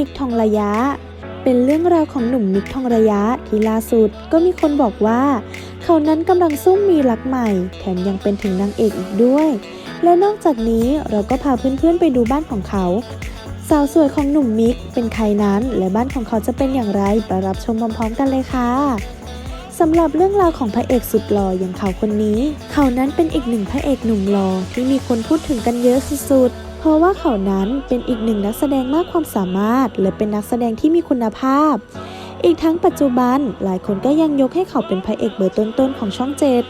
มิกทองระยะ เป็นเรื่องราวของหนุ่มมิกทองระยะที่ล่าสุดก็มีคนบอกว่า เขานั้นกำลังซุ่มมีรักใหม่ แถมยังเป็นถึงนางเอกอีกด้วย และนอกจากนี้เราก็พาเพื่อนๆไปดูบ้านของเขา สาวสวยของหนุ่มมิกเป็นใครนั้นและบ้านของเขาจะเป็นอย่างไรไปรับชมพร้อมๆกันเลยค่ะสำหรับเรื่องราวของพระเอกสุดหล่ออย่างเขาคนนี้ เขานั้นเป็นอีกหนึ่งพระเอกหนุ่มหล่อที่มีคนพูดถึงกันเยอะสุดๆ เพราะว่าเขานั้นเป็นอีกหนึ่งนักแสดงมากความสามารถ และเป็นนักแสดงที่มีคุณภาพ อีกทั้งปัจจุบันหลายคนก็ยังยกให้เขาเป็นพระเอกเบอร์ต้นๆของช่องเจ็ด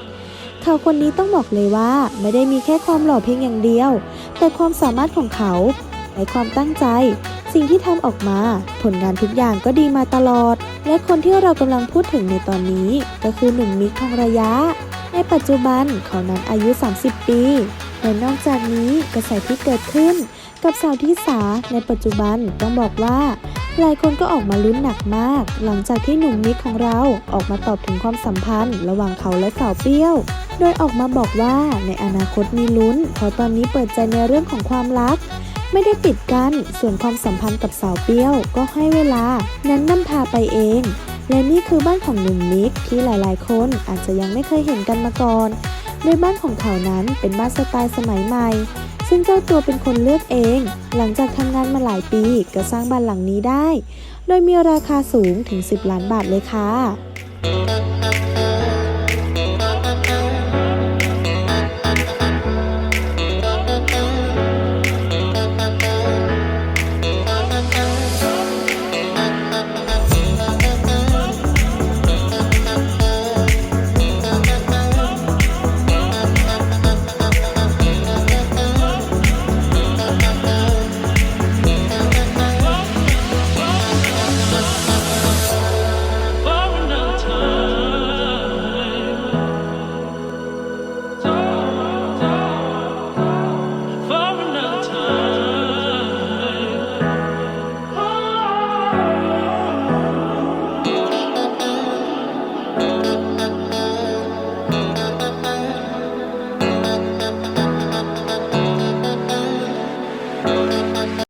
เขาคนนี้ต้องบอกเลยว่าไม่ได้มีแค่ความหล่อเพียงอย่างเดียว แต่ความสามารถของเขาและความตั้งใจ สิ่งที่ทำออกมา ผลงานทุกอย่างก็ดีมาตลอด และคนที่เรากำลังพูดถึงในตอนนี้ ก็คือหนุ่มมิกทองระยะ ในปัจจุบันเขานั้นอายุ 30 ปี และนอกจากนี้กระแสที่เกิดขึ้น กับสาวที่สาในปัจจุบันต้องบอกว่า หลายคนก็ออกมาลุ้นหนักมาก หลังจากที่หนุ่มมิกของเราออกมาตอบถึงความสัมพันธ์ ระหว่างเขาและสาวเปรี้ยวโดยออกมาบอกว่าในอนาคตมีลุ้น เพราะตอนนี้เปิดใจในเรื่องของความรัก ไม่ได้ปิดกัน้นส่วนความสัมพันธ์กับสาวเปรี้ยวก็ให้เวลา นั้นนำพาไปเอง และนี่คือบ้านของหนุ่มมิกที่หลายๆ คนอาจจะยังไม่เคยเห็นกันมาก่อน โดยบ้านของเขานั้นเป็นบ้านสไตล์สมัยใหม่ ซึ่งเจ้าตัวเป็นคนเลือกเอง หลังจากทำงานมาหลายปีก็สร้างบ้านหลังนี้ได้ โดยมีราคาสูงถึง 10 ล้านบาทเลยค่ะ